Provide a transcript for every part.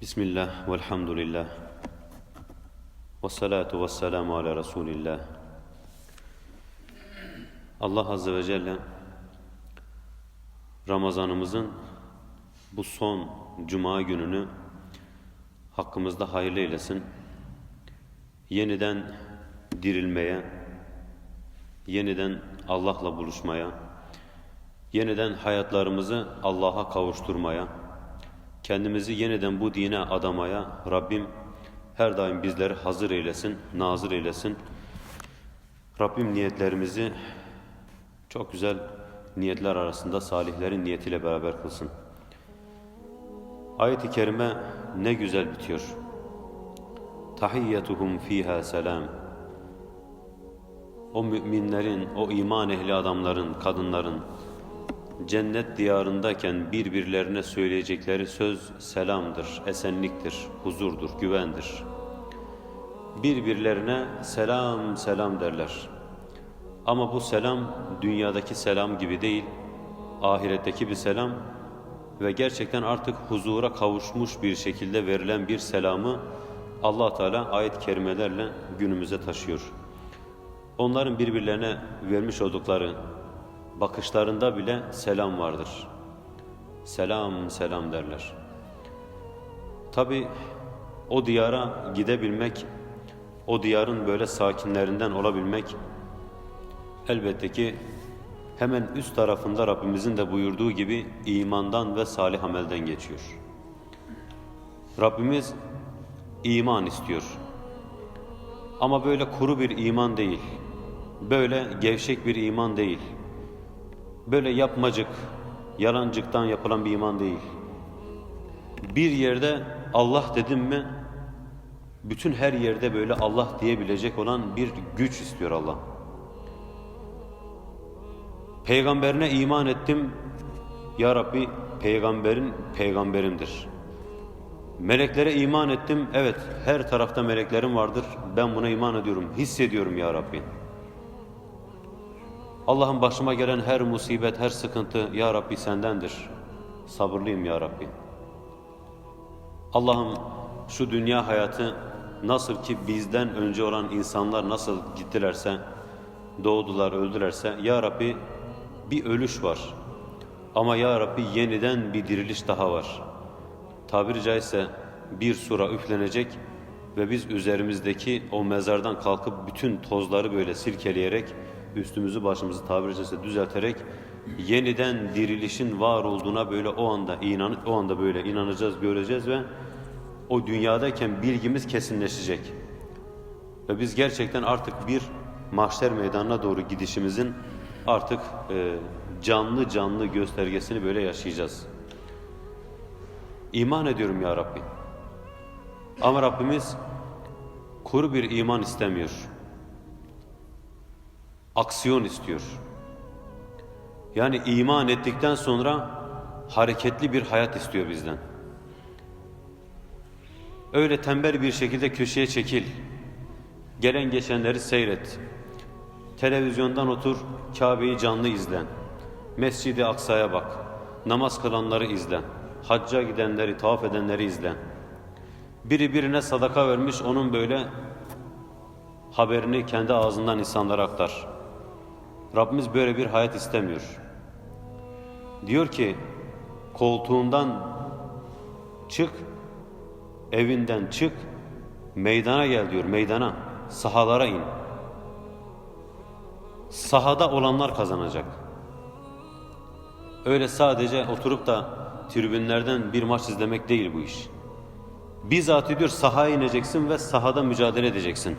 Bismillah, velhamdülillah. Ve salatu ve selamu ala Resulillah. Allah Azze ve Celle Ramazanımızın bu son cuma gününü hakkımızda hayırlı eylesin. Yeniden dirilmeye, yeniden Allah'la buluşmaya, yeniden hayatlarımızı Allah'a kavuşturmaya, kendimizi yeniden bu dine adamaya Rabbim her daim bizleri hazır eylesin, nazır eylesin. Rabbim niyetlerimizi çok güzel niyetler arasında salihlerin niyetiyle beraber kılsın. Ayet-i kerime ne güzel bitiyor. Tahiyyetuhum fiha selam. O müminlerin, o iman ehli adamların, kadınların cennet diyarındayken birbirlerine söyleyecekleri söz selamdır, esenliktir, huzurdur, güvendir. Birbirlerine selam selam derler. Ama bu selam dünyadaki selam gibi değil, ahiretteki bir selam ve gerçekten artık huzura kavuşmuş bir şekilde verilen bir selamı allah Teala ayet-i kerimelerle günümüze taşıyor. Onların birbirlerine vermiş oldukları bakışlarında bile selam vardır. Selam selam derler. Tabi o diyara gidebilmek, o diyarın böyle sakinlerinden olabilmek elbette ki hemen üst tarafında Rabbimizin de buyurduğu gibi imandan ve salih amelden geçiyor. Rabbimiz iman istiyor. Ama böyle kuru bir iman değil. Böyle gevşek bir iman değil. Böyle yapmacık, yalancıktan yapılan bir iman değil. Bir yerde Allah dedim mi, bütün her yerde böyle Allah diyebilecek olan bir güç istiyor Allah. Peygamberine iman ettim, Ya Rabbi peygamberin peygamberimdir. Meleklere iman ettim, evet her tarafta meleklerim vardır, ben buna iman ediyorum, hissediyorum Ya Rabbi. Allah'ım başıma gelen her musibet, her sıkıntı Ya Rabbi sendendir. Sabırlıyım Ya Rabbi. Allah'ım şu dünya hayatı nasıl ki bizden önce olan insanlar nasıl gittilerse, doğdular, öldülerse Ya Rabbi bir ölüş var. Ama Ya Rabbi yeniden bir diriliş daha var. Tabiri caizse bir sura üflenecek ve biz üzerimizdeki o mezardan kalkıp bütün tozları böyle silkeleyerek üstümüzü başımızı tabiri caizse düzelterek yeniden dirilişin var olduğuna böyle o anda inan o anda böyle inanacağız, göreceğiz ve o dünyadayken bilgimiz kesinleşecek. Ve biz gerçekten artık bir mahşer meydanına doğru gidişimizin artık e, canlı canlı göstergesini böyle yaşayacağız. İman ediyorum ya Rabbi. Ama Rabbimiz kuru bir iman istemiyor. Aksiyon istiyor. Yani iman ettikten sonra hareketli bir hayat istiyor bizden. Öyle tembel bir şekilde köşeye çekil. Gelen geçenleri seyret. Televizyondan otur, Kabe'yi canlı izlen. Mescid-i Aksa'ya bak. Namaz kılanları izlen. Hacca gidenleri, tavaf edenleri izlen. Biri birine sadaka vermiş, onun böyle haberini kendi ağzından insanlara aktar. Rabbimiz böyle bir hayat istemiyor. Diyor ki, koltuğundan çık, evinden çık, meydana gel diyor, meydana, sahalara in. Sahada olanlar kazanacak. Öyle sadece oturup da tribünlerden bir maç izlemek değil bu iş. Bizzat diyor sahaya ineceksin ve sahada mücadele edeceksin.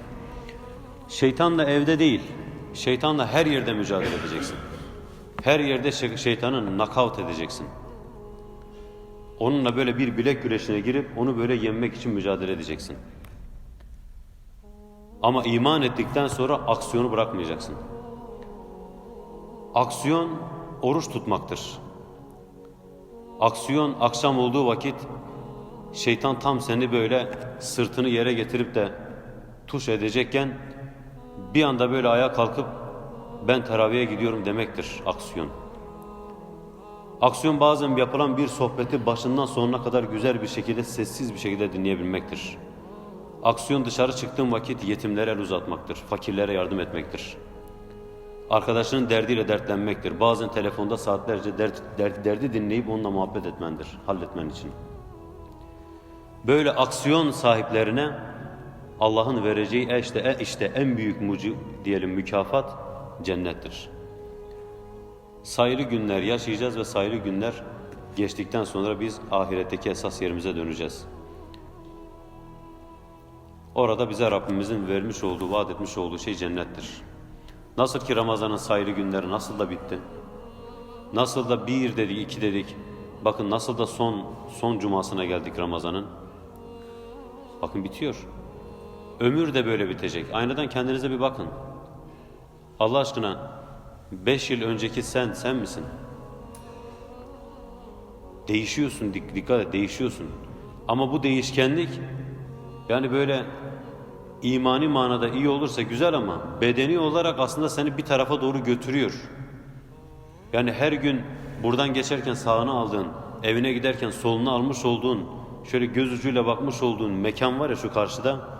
Şeytanla evde değil, şeytanla her yerde mücadele edeceksin. Her yerde şeytanı nakavt edeceksin. Onunla böyle bir bilek güreşine girip onu böyle yenmek için mücadele edeceksin. Ama iman ettikten sonra aksiyonu bırakmayacaksın. Aksiyon oruç tutmaktır. Aksiyon akşam olduğu vakit şeytan tam seni böyle sırtını yere getirip de tuş edecekken bir anda böyle ayağa kalkıp ben teraviye gidiyorum demektir aksiyon. Aksiyon bazen yapılan bir sohbeti başından sonuna kadar güzel bir şekilde, sessiz bir şekilde dinleyebilmektir. Aksiyon dışarı çıktığın vakit yetimlere el uzatmaktır, fakirlere yardım etmektir. Arkadaşının derdiyle dertlenmektir. Bazen telefonda saatlerce dert, dert, derdi dinleyip onunla muhabbet etmendir, halletmen için. Böyle aksiyon sahiplerine Allah'ın vereceği işte, işte en büyük mucu diyelim mükafat cennettir. Sayılı günler yaşayacağız ve sayılı günler geçtikten sonra biz ahiretteki esas yerimize döneceğiz. Orada bize Rabbimizin vermiş olduğu, vaat etmiş olduğu şey cennettir. Nasıl ki Ramazan'ın sayılı günleri nasıl da bitti. Nasıl da bir dedik, iki dedik. Bakın nasıl da son son cumasına geldik Ramazan'ın. Bakın bitiyor. Ömür de böyle bitecek. Aynadan kendinize bir bakın. Allah aşkına beş yıl önceki sen, sen misin? Değişiyorsun, dik- dikkat et, değişiyorsun. Ama bu değişkenlik yani böyle imani manada iyi olursa güzel ama bedeni olarak aslında seni bir tarafa doğru götürüyor. Yani her gün buradan geçerken sağını aldığın, evine giderken solunu almış olduğun, şöyle göz ucuyla bakmış olduğun mekan var ya şu karşıda,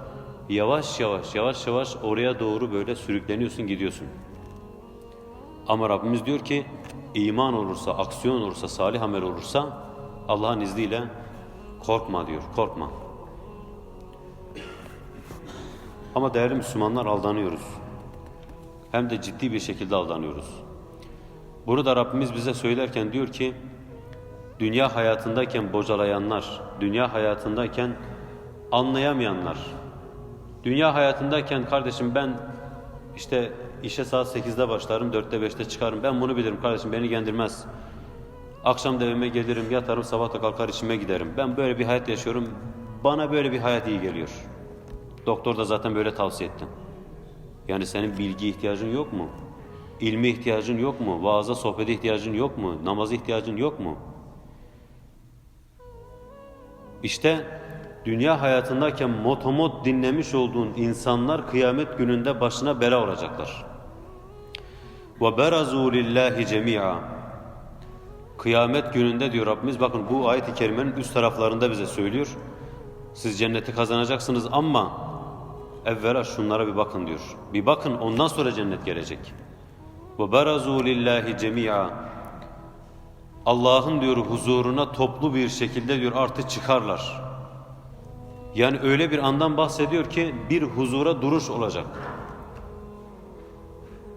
yavaş yavaş, yavaş yavaş oraya doğru böyle sürükleniyorsun, gidiyorsun. Ama Rabbimiz diyor ki, iman olursa, aksiyon olursa, salih amel olursa, Allah'ın izniyle korkma diyor, korkma. Ama değerli Müslümanlar aldanıyoruz. Hem de ciddi bir şekilde aldanıyoruz. Bunu da Rabbimiz bize söylerken diyor ki, dünya hayatındayken bocalayanlar, dünya hayatındayken anlayamayanlar, dünya hayatındayken kardeşim ben işte işe saat 8'de başlarım, 4'te 5'te çıkarım, ben bunu bilirim kardeşim beni ilgilendirmez. Akşam da evime gelirim, yatarım, sabah da kalkar işime giderim. Ben böyle bir hayat yaşıyorum, bana böyle bir hayat iyi geliyor. Doktor da zaten böyle tavsiye etti. Yani senin bilgi ihtiyacın yok mu? İlmi ihtiyacın yok mu? Vaaza, sohbete ihtiyacın yok mu? Namaza ihtiyacın yok mu? İşte dünya hayatındayken motomot dinlemiş olduğun insanlar kıyamet gününde başına bela olacaklar. Ve berazu lillahi cemia. Kıyamet gününde diyor Rabbimiz bakın bu ayet-i kerimenin üst taraflarında bize söylüyor. Siz cenneti kazanacaksınız ama evvela şunlara bir bakın diyor. Bir bakın ondan sonra cennet gelecek. Ve berazu lillahi cemia. Allah'ın diyor huzuruna toplu bir şekilde diyor artı çıkarlar. Yani öyle bir andan bahsediyor ki bir huzura duruş olacak.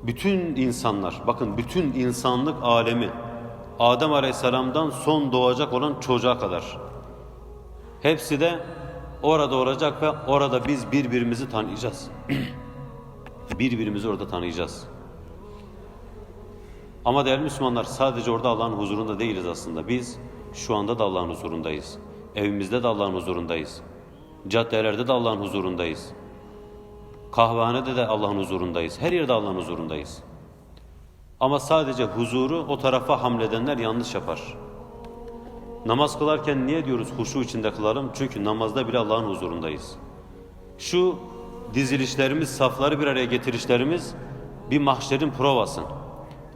Bütün insanlar, bakın bütün insanlık alemi, Adem Aleyhisselam'dan son doğacak olan çocuğa kadar. Hepsi de orada olacak ve orada biz birbirimizi tanıyacağız. birbirimizi orada tanıyacağız. Ama değerli Müslümanlar sadece orada Allah'ın huzurunda değiliz aslında. Biz şu anda da Allah'ın huzurundayız. Evimizde de Allah'ın huzurundayız. Caddelerde de Allah'ın huzurundayız. Kahvehanede de Allah'ın huzurundayız. Her yerde Allah'ın huzurundayız. Ama sadece huzuru o tarafa hamledenler yanlış yapar. Namaz kılarken niye diyoruz huşu içinde kılalım? Çünkü namazda bile Allah'ın huzurundayız. Şu dizilişlerimiz, safları bir araya getirişlerimiz bir mahşerin provası.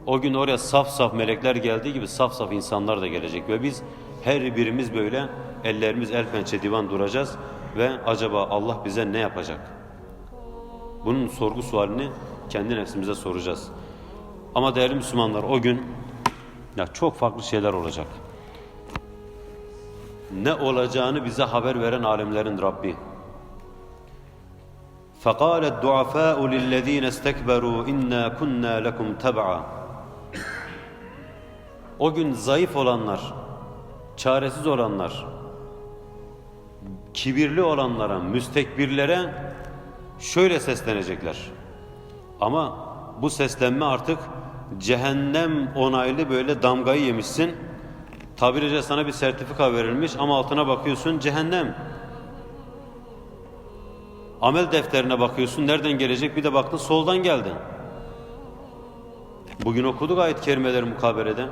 O gün oraya saf saf melekler geldiği gibi saf saf insanlar da gelecek ve biz her birimiz böyle ellerimiz el pençe divan duracağız ve acaba Allah bize ne yapacak? Bunun sorgu sualini kendi nefsimize soracağız. Ama değerli Müslümanlar o gün ya çok farklı şeyler olacak. Ne olacağını bize haber veren alemlerin Rabbi. فَقَالَ الدُّعَفَاءُ لِلَّذ۪ينَ اسْتَكْبَرُوا اِنَّا كُنَّا لَكُمْ تَبْعًا O gün zayıf olanlar, çaresiz olanlar, kibirli olanlara, müstekbirlere şöyle seslenecekler. Ama bu seslenme artık cehennem onaylı böyle damgayı yemişsin. Tabiriyle sana bir sertifika verilmiş ama altına bakıyorsun cehennem. Amel defterine bakıyorsun nereden gelecek bir de baktın soldan geldi. Bugün okuduk ayet kerimeleri mukabelede.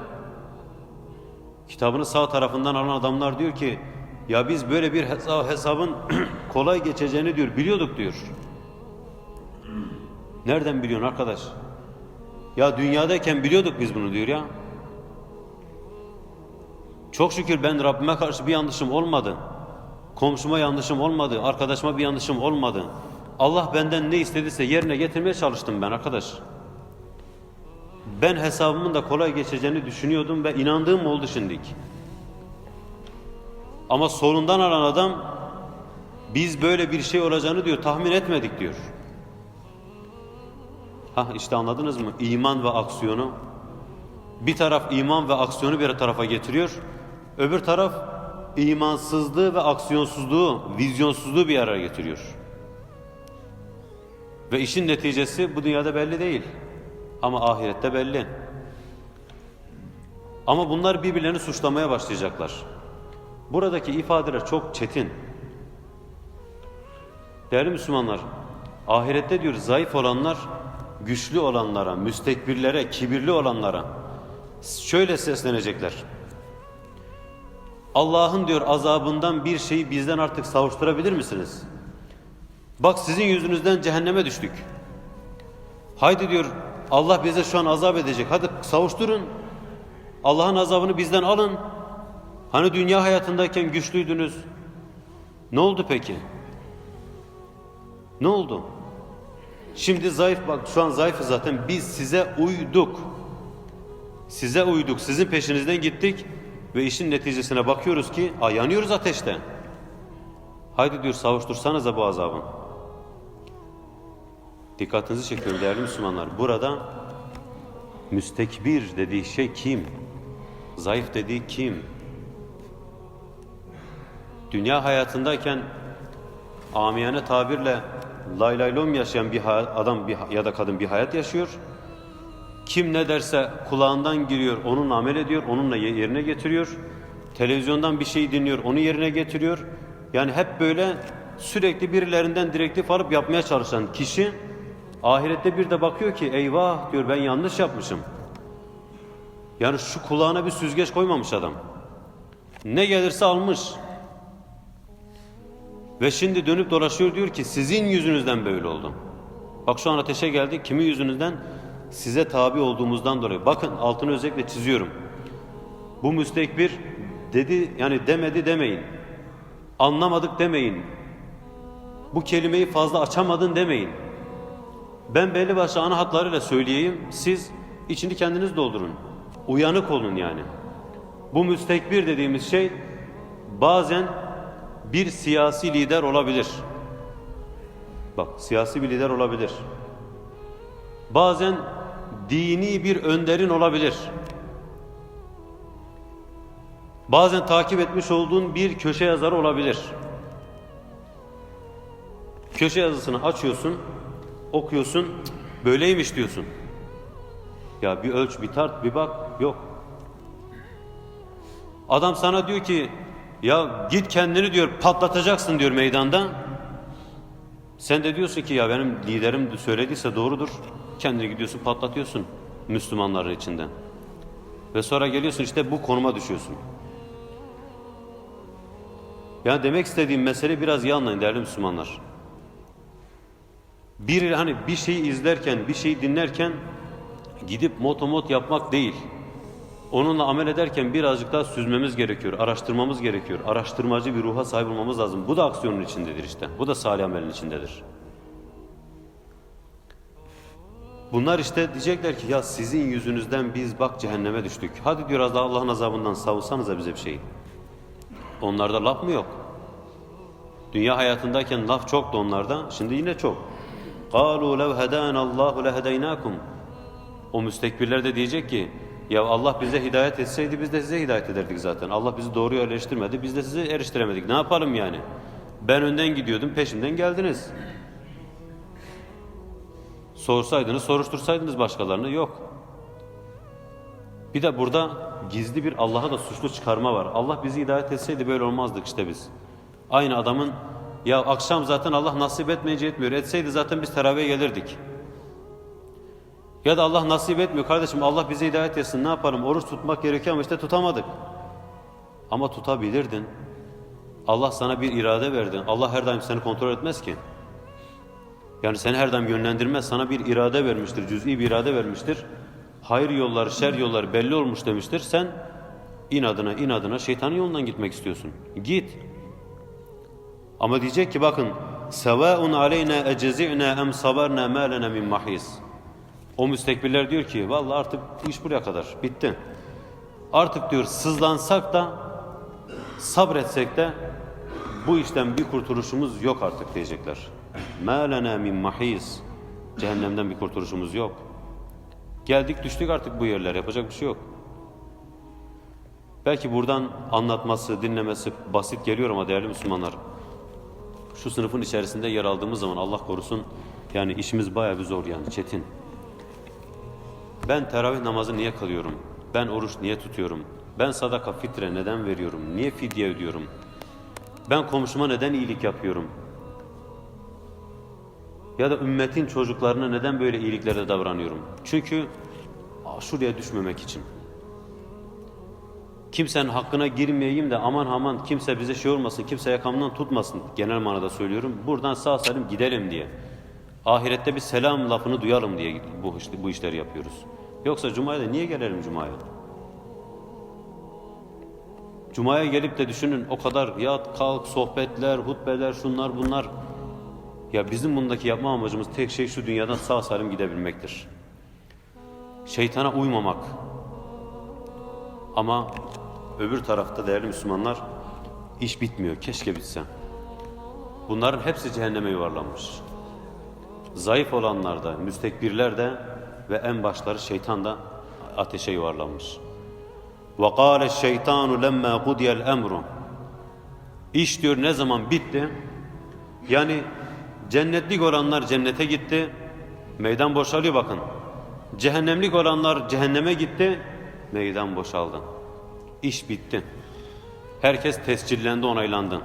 Kitabını sağ tarafından alan adamlar diyor ki ya biz böyle bir hesab, hesabın kolay geçeceğini diyor biliyorduk diyor. Nereden biliyorsun arkadaş? Ya dünyadayken biliyorduk biz bunu diyor ya. Çok şükür ben Rabbime karşı bir yanlışım olmadı. Komşuma yanlışım olmadı. Arkadaşıma bir yanlışım olmadı. Allah benden ne istediyse yerine getirmeye çalıştım ben arkadaş. Ben hesabımın da kolay geçeceğini düşünüyordum ve inandığım oldu şimdilik. Ama sorundan alan adam biz böyle bir şey olacağını diyor tahmin etmedik diyor. Ha işte anladınız mı? İman ve aksiyonu. Bir taraf iman ve aksiyonu bir tarafa getiriyor. Öbür taraf imansızlığı ve aksiyonsuzluğu, vizyonsuzluğu bir araya getiriyor. Ve işin neticesi bu dünyada belli değil. Ama ahirette belli. Ama bunlar birbirlerini suçlamaya başlayacaklar. Buradaki ifadeler çok çetin. Değerli Müslümanlar, ahirette diyor zayıf olanlar güçlü olanlara, müstekbirlere, kibirli olanlara şöyle seslenecekler. Allah'ın diyor azabından bir şeyi bizden artık savuşturabilir misiniz? Bak sizin yüzünüzden cehenneme düştük. Haydi diyor Allah bize şu an azap edecek. Hadi savuşturun. Allah'ın azabını bizden alın. Hani dünya hayatındayken güçlüydünüz. Ne oldu peki? Ne oldu? Şimdi zayıf bak şu an zayıfız zaten biz size uyduk. Size uyduk. Sizin peşinizden gittik ve işin neticesine bakıyoruz ki a, yanıyoruz ateşte. Haydi diyor savuştursanıza bu azabın. Dikkatinizi çekiyorum değerli Müslümanlar. Burada müstekbir dediği şey kim? Zayıf dediği kim? Dünya hayatındayken amiyane tabirle lay lay lom yaşayan bir adam bir, ya da kadın bir hayat yaşıyor. Kim ne derse kulağından giriyor, onunla amel ediyor, onunla ye- yerine getiriyor. Televizyondan bir şey dinliyor, onu yerine getiriyor. Yani hep böyle sürekli birilerinden direktif alıp yapmaya çalışan kişi ahirette bir de bakıyor ki eyvah diyor ben yanlış yapmışım. Yani şu kulağına bir süzgeç koymamış adam. Ne gelirse almış. Ve şimdi dönüp dolaşıyor diyor ki sizin yüzünüzden böyle oldum. Bak şu an ateşe geldik. Kimin yüzünüzden? Size tabi olduğumuzdan dolayı. Bakın altını özellikle çiziyorum. Bu müstekbir dedi yani demedi demeyin. Anlamadık demeyin. Bu kelimeyi fazla açamadın demeyin. Ben belli başlı ana hatlarıyla söyleyeyim. Siz içini kendiniz doldurun. Uyanık olun yani. Bu müstekbir dediğimiz şey bazen bir siyasi lider olabilir. Bak siyasi bir lider olabilir. Bazen dini bir önderin olabilir. Bazen takip etmiş olduğun bir köşe yazarı olabilir. Köşe yazısını açıyorsun, okuyorsun, böyleymiş diyorsun. Ya bir ölç, bir tart, bir bak, yok. Adam sana diyor ki, ya git kendini diyor patlatacaksın diyor meydanda. Sen de diyorsun ki ya benim liderim söylediyse doğrudur. Kendini gidiyorsun patlatıyorsun Müslümanların içinden. Ve sonra geliyorsun işte bu konuma düşüyorsun. Yani demek istediğim mesele biraz iyi anlayın değerli Müslümanlar. Bir hani bir şeyi izlerken, bir şeyi dinlerken gidip motomot yapmak değil. Onunla amel ederken birazcık daha süzmemiz gerekiyor, araştırmamız gerekiyor. Araştırmacı bir ruha sahip olmamız lazım. Bu da aksiyonun içindedir işte. Bu da salih amelin içindedir. Bunlar işte diyecekler ki ya sizin yüzünüzden biz bak cehenneme düştük. Hadi diyor az daha Allah'ın azabından savunsanıza bize bir şey. Onlarda laf mı yok? Dünya hayatındayken laf çoktu onlarda. Şimdi yine çok. قَالُوا لَوْ هَدَانَ اللّٰهُ لَهَدَيْنَاكُمْ O müstekbirler de diyecek ki ya Allah bize hidayet etseydi biz de size hidayet ederdik zaten. Allah bizi doğruya eriştirmedi. Biz de sizi eriştiremedik. Ne yapalım yani? Ben önden gidiyordum peşimden geldiniz. Sorsaydınız soruştursaydınız başkalarını yok. Bir de burada gizli bir Allah'a da suçlu çıkarma var. Allah bizi hidayet etseydi böyle olmazdık işte biz. Aynı adamın ya akşam zaten Allah nasip etmeyince etmiyor. Etseydi zaten biz teravih gelirdik. Ya da Allah nasip etmiyor kardeşim Allah bize hidayet etsin ne yapalım oruç tutmak gerekiyor ama işte tutamadık. Ama tutabilirdin. Allah sana bir irade verdi. Allah her daim seni kontrol etmez ki. Yani seni her daim yönlendirmez. Sana bir irade vermiştir. Cüz'i bir irade vermiştir. Hayır yolları, şer yolları belli olmuş demiştir. Sen İnadına inadına şeytanın yolundan gitmek istiyorsun. Git. Ama diyecek ki bakın sevaun aleyna ecezi'na em sabarna ma lena min mahis. O müstekbirler diyor ki vallahi artık iş buraya kadar bitti. Artık diyor sızlansak da sabretsek de bu işten bir kurtuluşumuz yok artık diyecekler. Ma lena min mahis. Cehennemden bir kurtuluşumuz yok. Geldik düştük artık bu yerlere yapacak bir şey yok. Belki buradan anlatması, dinlemesi basit geliyor ama değerli Müslümanlar şu sınıfın içerisinde yer aldığımız zaman Allah korusun yani işimiz bayağı bir zor yani çetin. Ben teravih namazı niye kılıyorum? Ben oruç niye tutuyorum? Ben sadaka fitre neden veriyorum? Niye fidye ödüyorum? Ben komşuma neden iyilik yapıyorum? Ya da ümmetin çocuklarına neden böyle iyiliklerde davranıyorum? Çünkü şuraya düşmemek için. Kimsenin hakkına girmeyeyim de aman aman kimse bize şey olmasın, kimse yakamdan tutmasın genel manada söylüyorum. Buradan sağ salim gidelim diye. Ahirette bir selam lafını duyalım diye bu, işte, bu işleri yapıyoruz. Yoksa Cuma'ya da niye gelelim Cuma'ya? Cuma'ya gelip de düşünün o kadar yat kalk sohbetler, hutbeler, şunlar bunlar. Ya bizim bundaki yapma amacımız tek şey şu dünyadan sağ salim gidebilmektir. Şeytana uymamak. Ama öbür tarafta değerli Müslümanlar iş bitmiyor. Keşke bitse. Bunların hepsi cehenneme yuvarlanmış Zayıf olanlar da, müstekbirler de ve en başları şeytan da ateşe yuvarlanmış. وَقَالَ الشَّيْطَانُ لَمَّا قُدِيَ الْاَمْرُ İş diyor ne zaman bitti? Yani cennetlik olanlar cennete gitti, meydan boşalıyor bakın. Cehennemlik olanlar cehenneme gitti, meydan boşaldı. İş bitti. Herkes tescillendi, onaylandı.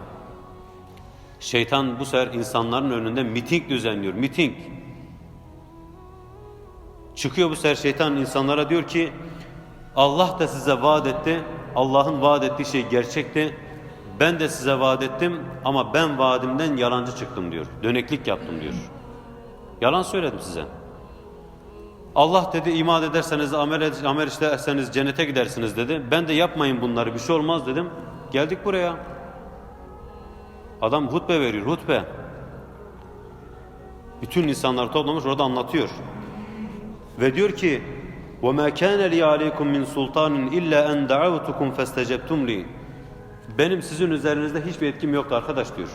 Şeytan bu sefer insanların önünde miting düzenliyor. Miting. Çıkıyor bu sefer şeytan insanlara diyor ki Allah da size vaat etti. Allah'ın vaat ettiği şey gerçekti. Ben de size vaat ettim ama ben vaadimden yalancı çıktım diyor. Döneklik yaptım diyor. Yalan söyledim size. Allah dedi iman ederseniz amel, amel işlerseniz cennete gidersiniz dedi. Ben de yapmayın bunları bir şey olmaz dedim. Geldik buraya. Adam hutbe veriyor hutbe. Bütün insanlar toplamış orada anlatıyor. Ve diyor ki وَمَا كَانَ لِي عَلَيْكُمْ مِنْ سُلْطَانٍ إِلَّا اَنْ دَعَوْتُكُمْ فَاسْتَجَبْتُمْ لِي Benim sizin üzerinizde hiçbir etkim yoktu arkadaş diyor.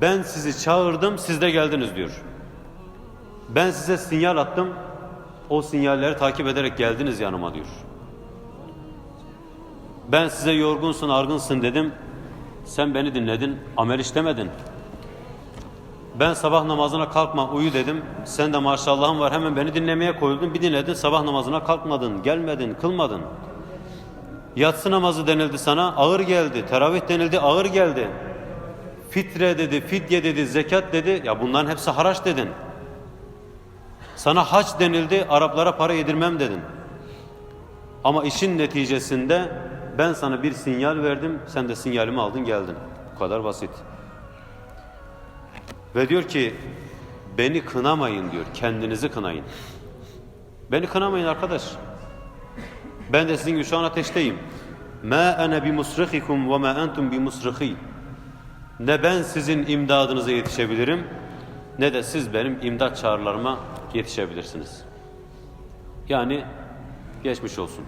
Ben sizi çağırdım, siz de geldiniz diyor. Ben size sinyal attım, o sinyalleri takip ederek geldiniz yanıma diyor. Ben size yorgunsun, argınsın dedim. Sen beni dinledin, amel işlemedin. Ben sabah namazına kalkma uyu dedim. Sen de maşallahın var hemen beni dinlemeye koyuldun. Bir dinledin sabah namazına kalkmadın, gelmedin, kılmadın. Yatsı namazı denildi sana ağır geldi. Teravih denildi ağır geldi. Fitre dedi, fidye dedi, zekat dedi. Ya bunların hepsi haraç dedin. Sana hac denildi, Araplara para yedirmem dedin. Ama işin neticesinde ben sana bir sinyal verdim, sen de sinyalimi aldın geldin. Bu kadar basit. Ve diyor ki beni kınamayın diyor, kendinizi kınayın. Beni kınamayın arkadaş. Ben de sizin gibi şu an ateşteyim. Ma ana bi musrihikum ve ma entum bi musrihi. Ne ben sizin imdadınıza yetişebilirim ne de siz benim imdat çağrılarıma yetişebilirsiniz. Yani geçmiş olsun.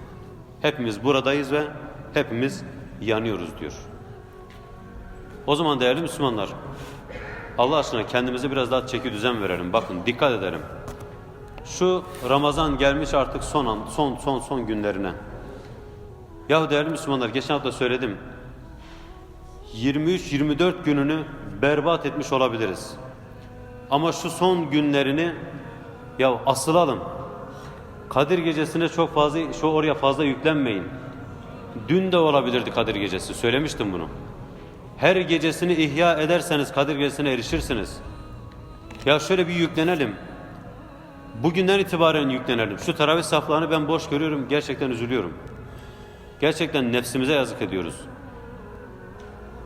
Hepimiz buradayız ve hepimiz yanıyoruz diyor. O zaman değerli Müslümanlar Allah aşkına kendimize biraz daha çeki düzen verelim. Bakın dikkat edelim. Şu Ramazan gelmiş artık son an, son son son günlerine. Yahu değerli Müslümanlar geçen hafta söyledim. 23-24 gününü berbat etmiş olabiliriz. Ama şu son günlerini ya asılalım. Kadir gecesine çok fazla şu oraya fazla yüklenmeyin. Dün de olabilirdi Kadir gecesi. Söylemiştim bunu. Her gecesini ihya ederseniz Kadir gecesine erişirsiniz. Ya şöyle bir yüklenelim. Bugünden itibaren yüklenelim. Şu teravih saflarını ben boş görüyorum. Gerçekten üzülüyorum. Gerçekten nefsimize yazık ediyoruz.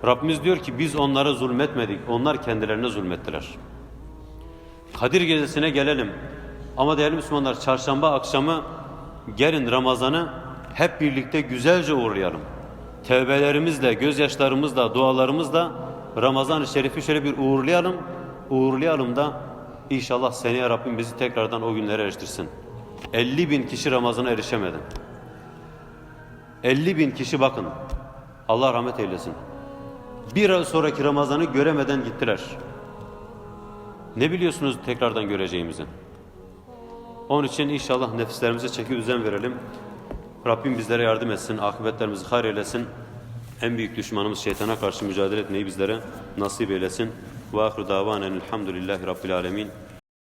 Rabbimiz diyor ki biz onlara zulmetmedik. Onlar kendilerine zulmettiler. Kadir gecesine gelelim. Ama değerli Müslümanlar çarşamba akşamı gelin Ramazan'ı hep birlikte güzelce uğurlayalım. Tevbelerimizle, gözyaşlarımızla, dualarımızla Ramazan-ı Şerif'i şöyle bir uğurlayalım. Uğurlayalım da inşallah seneye Rabbim bizi tekrardan o günlere eriştirsin. 50 bin kişi Ramazan'a erişemedi. 50 bin kişi bakın. Allah rahmet eylesin. Bir ay sonraki Ramazan'ı göremeden gittiler. Ne biliyorsunuz tekrardan göreceğimizi? Onun için inşallah nefislerimize çeki düzen verelim. Rabbim bizlere yardım etsin, akıbetlerimizi hayır eylesin. En büyük düşmanımız şeytana karşı mücadele etmeyi bizlere nasip eylesin. Ve ahru davanen elhamdülillahi rabbil alemin.